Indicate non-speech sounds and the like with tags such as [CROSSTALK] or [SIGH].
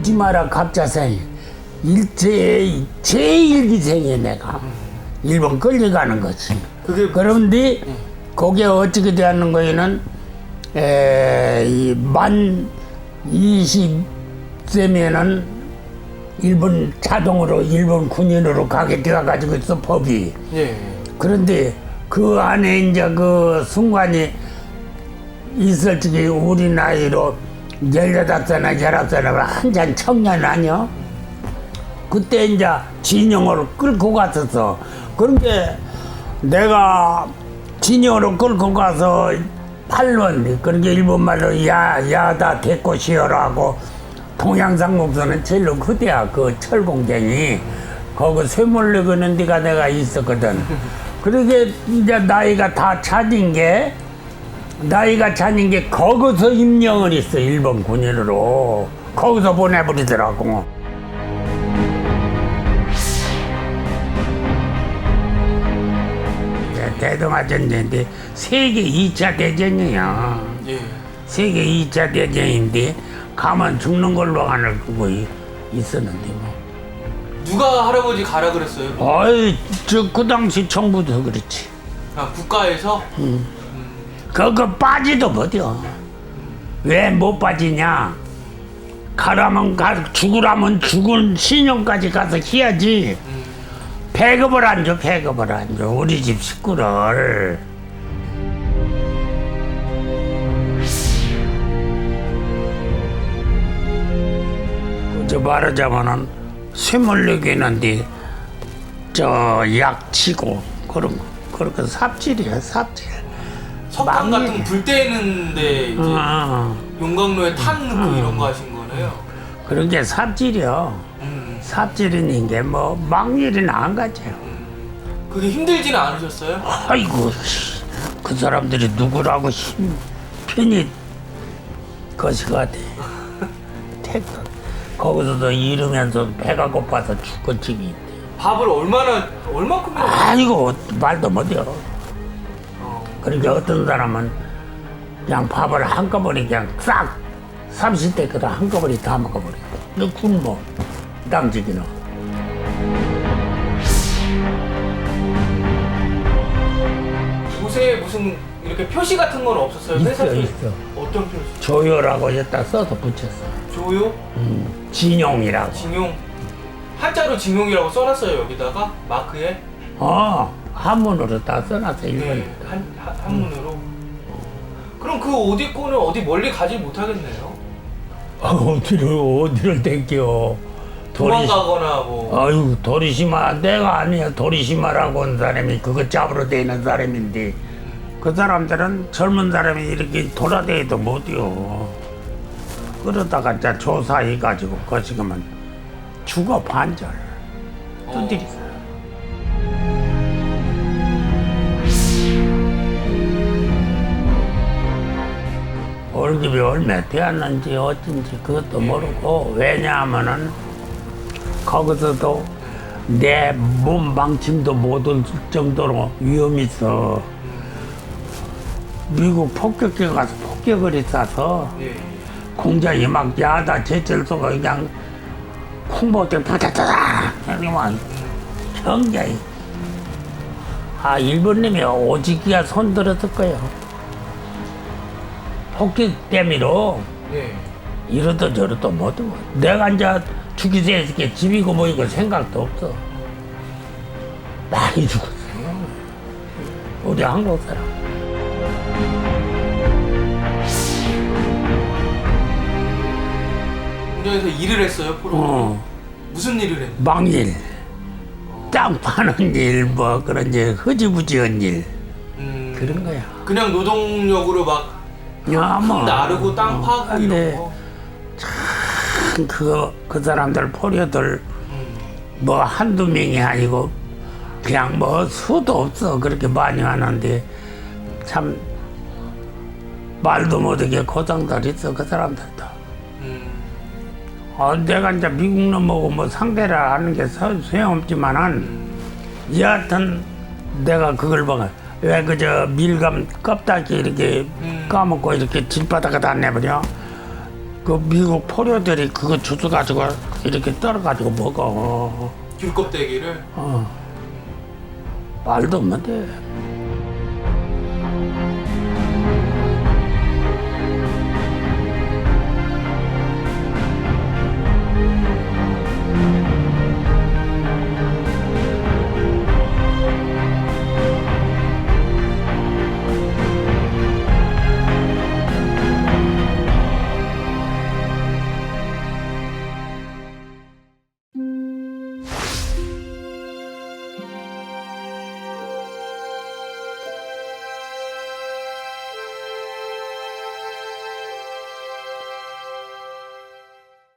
오지 마라 갑자생. 일제 제일기생이야 내가. 일본 끌려가는 거지. 그게 그런데 그게 어떻게 되는 거에는 에만 20세면은 일본 자동으로 일본 군인으로 가게 되어 가지고 있어 법이. 예. 그런데 그 안에 이제 그 순간이 있을 적에 우리 나이로 18살이나 19살이나 한잔 청년 아니야? 그때 이제 진영으로 끌고 갔었어. 그런데 내가 진영으로 끌고 가서 8번, 그렇게 일본말로 야, 야다 데꼬 시어라고 동양상공서는 제일로 그대야, 그 철공쟁이. 거기 쇠물려 그는 데가 내가 있었거든. 그러게 이제 나이가 다 차진 게, 나이가 차진 게 거기서 임명을 했어, 일본 군인으로. 거기서 보내버리더라고. 이제 대동아전쟁인데 세계 2차 대전이야. 예. 세계 2차 대전인데 가만 죽는 걸로 끄고 이- 있었는데 뭐. 누가 할아버지 가라 그랬어요? 어이, 저 그 당시 정부도 그렇지. 아, 국가에서? 그거 빠지도 못해. 왜못 빠지냐? 가라면 가, 죽으라면 죽은 신용까지 가서 해야지. 배급을 안 줘, 배급을 안 줘. 우리 집 식구를. 저 말하자면은 쇠물력이 있는데 저 약치고 그런 거. 그렇게 삽질이야, 삽질. 석탄. 같은 거 불 때는데 이제 어, 용광로에 탄 넣고 이런 거 하신 거네요. 그런 게 삽질이요. 음. 삽질인 게뭐 막일이는 안 가죠. 그게 힘들지는 않으셨어요? 아이고 씨, 그 사람들이 누구라고 힘 편히 거시가 돼. [LAUGHS] 택도 거기서도 이러면서 배가 고파서 죽고 지기. 밥을 얼마나 얼마큼 해요? 아이고 말도 못해요. 어. 그러니까 어떤 사람은 그냥 밥을 한꺼번에 그냥 싹 30대 거다 한꺼번에 다 먹어버려. 너 굶어. 당직이는. 옷에 무슨 이렇게 표시 같은 건 없었어요? 있어, 회사에서? 있어. 어떤 표시? 조요라고 했다 써서 붙였어. 조요? 진용이라고. 징용? 한자로 징용이라고 써놨어요 여기다가 마크에 어, 한문으로 다 써놨어, 일본. 네, 한, 한, 한문으로 그럼 그 옷 입고는 어디 멀리 가지 못하겠네요 어디를, 어디를 댕겨. 도리, 도망가거나 뭐 아유, 도리시마, 내가 아니야. 도리시마라고 온 사람이 그거 잡으러 다니는 사람인데, 그 사람들은 젊은 사람이 이렇게 돌아다니도 못해요. 그러다가 이제 조사해가지고, 거시기면 죽어 반절. 두드리고. 월급이 얼마 되었는지 어쩐지 그것도 모르고 왜냐하면은 거기서도 내몸 망침도 못 올 정도로 위험이 있어. 미국 폭격기 가서 폭격을 했어서 예. 공장이 막 야다 제철소가 그냥 콩보대 부다다다 이러면 굉장히 아 일본님이 오지기가 손들었을 거예요 폭격 때문에로 예. 이러도 저러도 못하고. 내가 이제 죽이세 있게 집이고 뭐이고 생각도 없어. 많이 죽었어. 우리 한국 사람. 공장에서 일을 했어요 프로 어. 무슨 일을 했나요? 망일. 땅 파는 일 뭐 그런 일 흐지부지한 일. 음, 그런 거야. 그냥 노동력으로 막 야, 뭐. 나르고 땅 어, 파고 근데 이런 거? 그, 그 사람들 포려들 음, 뭐 한두 명이 아니고 그냥 뭐 수도 없어. 그렇게 많이 하는데. 참 말도 못하게 고장들 있어 그 사람들도. 음, 어, 내가 이제 미국 놈하고 뭐 상대를 하는 게 소- 소용없지만은 여하튼 내가 그걸 보고 왜 그저 밀감 껍데기 이렇게 음. 까먹고 이렇게 질바닥에 다 내버려 그 미국 포료들이 그거 주워 가지고 이렇게 떨어 가지고 먹어. 귤 껍데기를 어. 말도 안 돼.